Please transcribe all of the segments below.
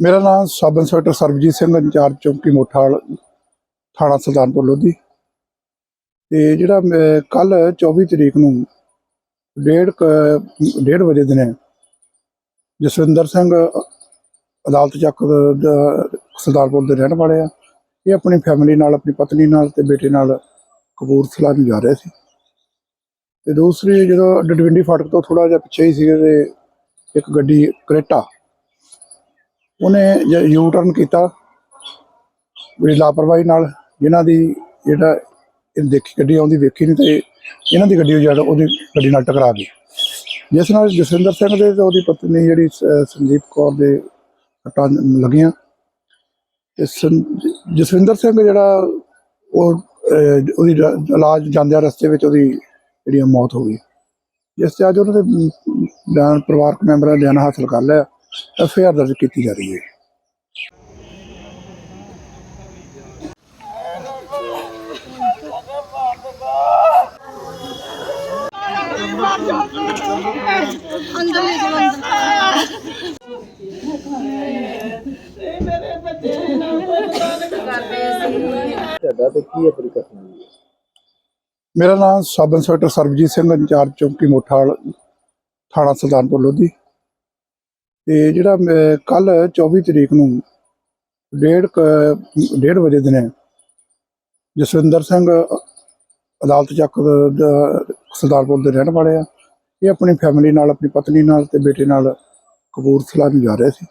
ਮੇਰਾ ਨਾਮ sub inspector Sarabjit Singh incharge ਚੌਂਕੀ ਮੋਠਾਲ, ਥਾਣਾ ਸੁਲਤਾਨਪੁਰ, ਲੋਧੀ। ਤੇ ਜਿਹੜਾ ਮੈਂ ਕੱਲ 24 ਤਰੀਕ ਨੂੰ ਡੇਢ ਡੇਢ ਵਜੇ ਦਿਨੇ ਜਸਵਿੰਦਰ ਸਿੰਘ ਅਦਾਲਤ ਚੱਕ ਸਰਦਾਰਪੁਰ ਦੇ ਰਹਿਣ ਵਾਲੇ ਆ। ਇਹ ਆਪਣੀ ਫੈਮਿਲੀ ਨਾਲ, ਆਪਣੀ ਪਤਨੀ ਨਾਲ ਤੇ ਬੇਟੇ ਨਾਲ ਕਪੂਰਥਲਾ ਨੂੰ ਜਾ ਰਹੇ ਸੀ। ਤੇ ਦੂਸਰੀ, ਜਦੋਂ ਡਡਵਿੰਡੀ ਫਾਟਕ ਤੋਂ ਥੋੜਾ ਜਿਹਾ ਪਿੱਛੇ ਹੀ ਸੀਗੇ ਤੇ ਇੱਕ ਗੱਡੀ ਕਰੇਟਾ, ਉਹਨੇ ਯੂ ਟਰਨ ਕੀਤਾ ਬੜੀ ਲਾਪਰਵਾਹੀ ਨਾਲ। ਜਿਨ੍ਹਾਂ ਦੀ ਜਿਹੜਾ ਇਹ ਦੇਖੀ ਗੱਡੀ ਆਉਂਦੀ ਵੇਖੀ ਨਹੀਂ ਤੇ ਇਹਨਾਂ ਦੀ ਗੱਡੀ ਜਿਹੜਾ ਉਹਦੀ ਗੱਡੀ ਨਾਲ ਟਕਰਾ ਗਈ। ਜਿਸ ਨਾਲ ਜਸਵਿੰਦਰ ਸਿੰਘ ਦੇ ਤੇ ਉਹਦੀ ਪਤਨੀ ਜਿਹੜੀ ਸੰਦੀਪ ਕੌਰ ਦੇ ਸੱਟਾਂ ਲੱਗੀਆਂ। ਤੇ ਜਸਵਿੰਦਰ ਸਿੰਘ ਜਿਹੜਾ ਉਹ ਉਹਦੀ ਜ- ਇਲਾਜ ਜਾਂਦਿਆਂ ਰਸਤੇ ਵਿੱਚ ਉਹਦੀ ਜਿਹੜੀ ਮੌਤ ਹੋ ਗਈ। ਜਿਸ ਤੇ ਅੱਜ ਉਹਨਾਂ ਦੇ ਬਿਆਨ ਪਰਿਵਾਰਕ ਮੈਂਬਰਾਂ ਨੇ ਬਿਆਨ ਹਾਸਲ ਕਰ ਲਿਆ। ਐਫ ਆਈ ਆਰ ਦਰਜ ਕੀਤੀ ਜਾ ਰਹੀ ਹੈ। ਅੰਦਰਲੇ ਜਲੰਧਰ ਤੁਹਾਡਾ ਤੇ ਕੀ ਹੈ ਤਰੀਕਾ ਸੁਣਾਈਏ ਮੇਰਾ ਨਾਮ sub inspector Sarabjit Singh, incharge ਚੌਂਕੀ ਮੋਠਾਲ, ਥਾਣਾ ਸੁਲਤਾਨਪੁਰ, ਲੋਧੀ। ਤੇ ਜਿਹੜਾ ਕੱਲ 24 ਤਰੀਕ ਨੂੰ ਡੇਢ ਡੇਢ ਵਜੇ ਦਿਨੇ ਜਸਵਿੰਦਰ ਸਿੰਘ ਅਦਾਲਤ ਚੱਕ ਦਾ ਸੁਲਤਾਨਪੁਰ ਦੇ ਰਹਿਣ ਵਾਲੇ ਆ। ਇਹ ਆਪਣੀ ਫੈਮਿਲੀ ਨਾਲ, ਆਪਣੀ ਪਤਨੀ ਨਾਲ ਤੇ ਬੇਟੇ ਨਾਲ ਕਪੂਰਥਲਾ ਨੂੰ ਜਾ ਰਹੇ ਸੀ।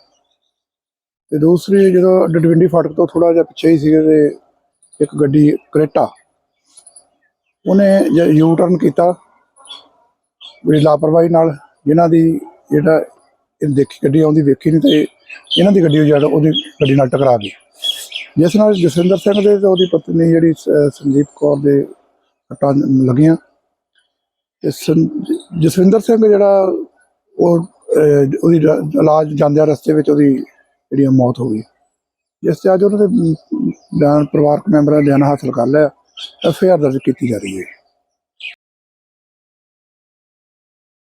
ਤੇ ਦੂਸਰੀ ਜਦੋਂ ਡਡਵਿੰਡੀ ਫਾਟਕ ਤੋਂ ਥੋੜਾ ਜਿਹਾ ਪਿੱਛੇ ਹੀ ਸੀਗੇ ਤੇ ਇੱਕ ਗੱਡੀ ਕਰੇਟਾ। ਉਹਨੇ ਯੂ ਟਰਨ ਕੀਤਾ ਬੜੀ ਲਾਪਰਵਾਹੀ ਨਾਲ। ਜਿਨ੍ਹਾਂ ਦੀ ਜਿਹੜਾ ਇਹ ਦੇਖੀ ਗੱਡੀ ਆਉਂਦੀ ਵੇਖੀ ਨਹੀਂ ਤੇ ਇਹਨਾਂ ਦੀ ਗੱਡੀ ਜਿਹੜਾ ਉਹਦੀ ਗੱਡੀ ਨਾਲ ਟਕਰਾ ਗਈ। ਜਿਸ ਨਾਲ ਜਸਵਿੰਦਰ ਸਿੰਘ ਦੇ ਤੇ ਉਹਦੀ ਪਤਨੀ ਜਿਹੜੀ ਸੰਦੀਪ ਕੌਰ ਦੇ ਸੱਟਾਂ ਲੱਗੀਆਂ। ਤੇ ਸੰ- ਜਸਵਿੰਦਰ ਸਿੰਘ ਜਿਹੜਾ ਉਹ ਉਹਦੀ ਇਲਾਜ ਜਾਂਦਿਆਂ ਰਸਤੇ ਵਿੱਚ ਉਹਦੀ ਜਿਹੜੀ ਮੌਤ ਹੋ ਗਈ। ਜਿਸ ਤੇ ਅੱਜ ਉਹਨਾਂ ਦੇ ਅਮ, ਪਰਿਵਾਰਕ ਮੈਂਬਰਾਂ ਨੇ ਬਿਆਨ ਹਾਸਲ ਕਰ ਲਿਆ ਐਫ ਆਈ ਆਰ ਦਰਜ ਕੀਤੀ ਜਾ ਰਹੀ ਹੈ।